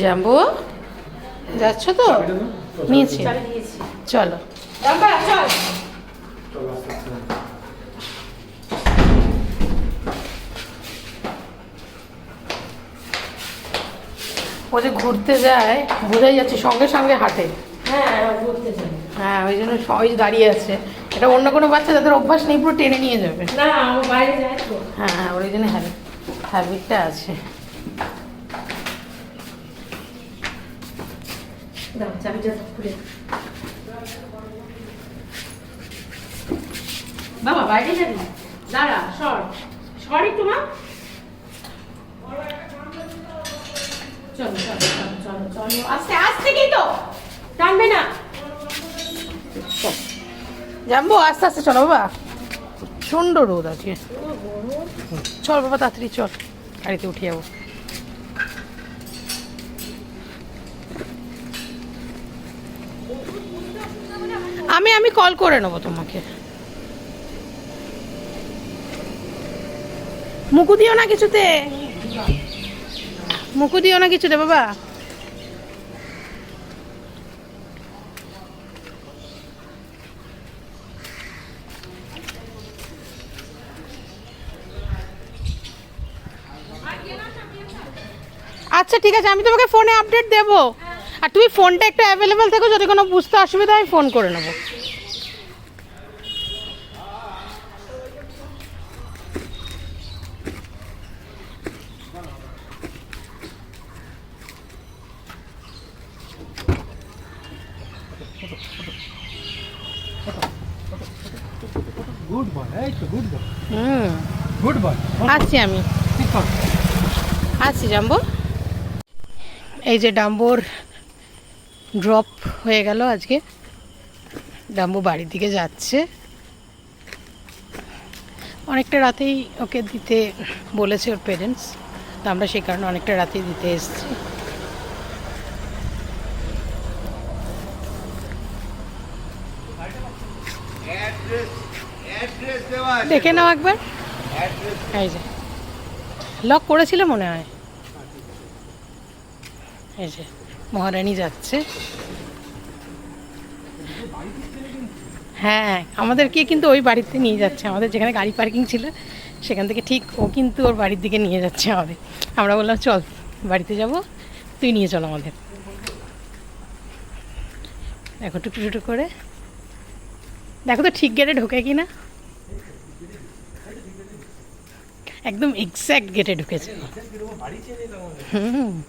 যাব যাচ্ছ তো? নিয়েছি। চলো। ও যে ঘুরতে যায় বোঝাই যাচ্ছে সঙ্গে সঙ্গে হাঁটে। হ্যাঁ হ্যাঁ ওই জন্য সবাই দাঁড়িয়ে আছে। এটা অন্য কোনো বাচ্চা যাদের অভ্যাস নেই পুরো টেনে নিয়ে যাবে। না বাইরে যায় তো। হ্যাঁ হ্যাঁ ওই জন্য হ্যাবিটটা আছে। দাও চাবিটা খুলে বাবা বাইরে যাবি? দাঁড়া সর। সর একটু মা। চলো চলো চলো চলো চলো। আস্তে আস্তে কিন্তু টানবে না। যাব আস্তে আস্তে চলো বাবা। প্রচণ্ড রোদ আছে চল বাবা তাড়াতাড়ি চল। গাড়িতে উঠে যাব। আমি আমি কল করে নেব তোমাকে। মুকু দিও না কিছুতে। মুকু দিও না কিছুতে, বাবা। আচ্ছা ঠিক আছে, আমি তোমাকে ফোনে আপডেট দেবো। আর তুমি ফোনটা একটু অ্যাভেলেবেল থেকো যদি কোনো বুঝতে অসুবিধা হয় ফোন করে নেব। আসছি আমি। আসছি জাম্বো। এই যে ডাম্বোর ড্রপ হয়ে গেল আজকে। ডাম্বু বাড়ির দিকে যাচ্ছে। অনেকটা রাতেই ওকে দিতে বলেছে ওর পেরেন্টস তো আমরা সেই কারণে অনেকটা রাতেই দিতে এসেছি। দেখে নাও একবার। এই যে। লক করেছিল মনে হয়। এই যে। মহারানী যাচ্ছে। হ্যাঁ আমাদেরকে কিন্তু ওই বাড়িতে নিয়ে যাচ্ছে। আমাদের যেখানে গাড়ি পার্কিং ছিল, সেখান থেকে ঠিক ও কিন্তু ওর বাড়ির দিকে নিয়ে যাচ্ছে আমাদের। আমরা বললাম, চল, বাড়িতে যাব। তুই নিয়ে চল আমাদের। দেখো টুকটু টুকটু করে। দেখো তো ঠিক গেটে ঢোকে কি না একদম এক্স্যাক্ট গেটে ঢুকেছে। হুম।